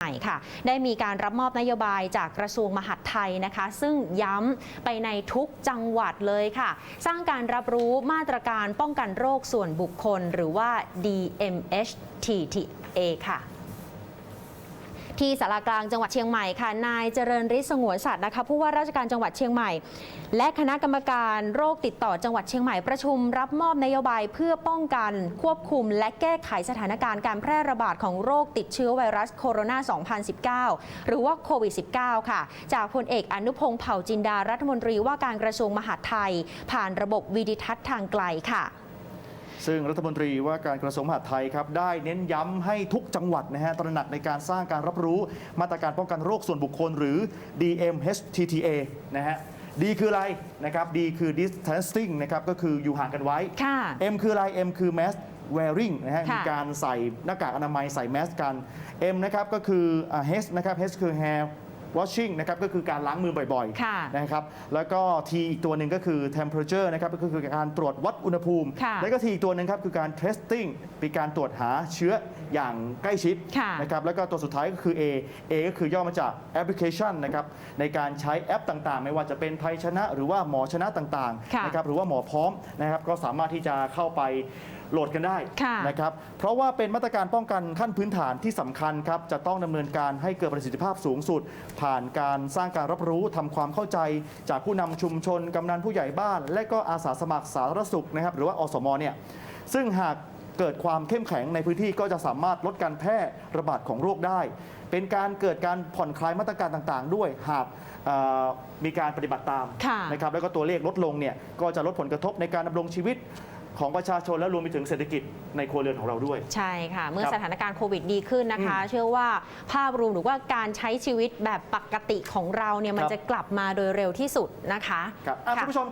ใหม่ค่ะได้มีการรับมอบนโยบายจากกระทรวงมหาดไทยนะคะ ซึ่งย้ำไปในทุกจังหวัดเลยค่ะ สร้างการรับรู้มาตรการป้องกันโรคส่วนบุคคล หรือว่า DMHTTA ค่ะ ที่สารากลางจังหวัดเชียงใหม่ค่ะ นายเจริญฤทธิ์สงวนสัตว์นะคะผู้ว่าราชการจังหวัดเชียงใหม่ และคณะกรรมการโรคติดต่อจังหวัดเชียงใหม่ประชุม รับมอบนโยบายเพื่อป้องกัน ควบคุม และแก้ไขสถานการณ์การแพร่ระบาดของโรคติดเชื้อไวรัสโคโรนา 2019 หรือว่าโควิด -19 ค่ะ จากพลเอกอนุพงศ์เผ่าจินดารัฐมนตรีว่าการกระทรวงมหาดไทย ผ่านระบบวิดิทัศน์ทางไกลค่ะ ซึ่งรัฐมนตรีว่าการกระทรวงมหาดไทยครับได้เน้นย้ำให้ทุกจังหวัดนะฮะตระหนักในการสร้างการรับรู้มาตรการป้องกันโรคส่วนบุคคลหรือ DMHTTA นะฮะ D คืออะไรนะครับ D คือ distancing นะครับก็คืออยู่ห่างกันไว้ ค่ะ M คืออะไร M คือ mask wearing นะฮะค่ะมีการใส่หน้ากากอนามัยใส่แมสกัน M นะครับก็คืออ่า H นะครับ H คือ hair washing นะครับก็คือการล้างมือบ่อยค่ะๆนะครับแล้วก็ T อีกตัวหนึ่งก็คือ temperature นะครับก็คือการตรวจวัดอุณหภูมิ ค่ะแล้วก็ T อีกตัวหนึ่งครับคือการ testing เป็นการตรวจหาเชื้ออย่างใกล้ชิดค่ะนะครับแล้วก็ตัวสุดท้ายก็คือ A A ก็คือย่อมาจากแอปพลิเคชันนะครับในการใช้แอปต่างๆ ไม่ว่าจะเป็นไทยชนะ หรือว่าหมอชนะต่างค่ะๆนะครับหรือว่าหมอพร้อมนะครับก็สามารถที่จะเข้าไป โหลดกันได้ค่ะนะครับเพราะว่าเป็นมาตรการป้องกันขั้นพื้นฐานที่สำคัญครับจะต้องดำเนินการให้เกิดประสิทธิภาพสูงสุด ผ่านการสร้างการรับรู้ทำความเข้าใจ จากผู้นำชุมชนกำนันผู้ใหญ่บ้าน และก็อาสาสมัครสาธารณสุขนะครับหรือว่าอสมเนี่ยซึ่งหาก เกิดความเข้มแข็งในพื้นที่ก็จะสามารถลดการแพร่ระบาดของโรคได้ เป็นการเกิดการผ่อนคลายมาตรการต่างๆ ด้วยหากเอ่อมีการปฏิบัติตามค่ะ นะครับแล้วก็ตัวเลขลดลงเนี่ยก็จะลดผลกระทบในการดำรงชีวิต ของประชาชนและรวมไปถึงเศรษฐกิจในครัวเรือนของเราด้วย ใช่ค่ะ เมื่อครับสถานการณ์โควิดดีขึ้นนะคะ เชื่อว่าภาพรวมหรือว่าการใช้ชีวิตแบบปกติของเราเนี่ยมันครับจะกลับมาโดยเร็วที่สุดนะคะ ครับอะค่ะคุณผู้ชม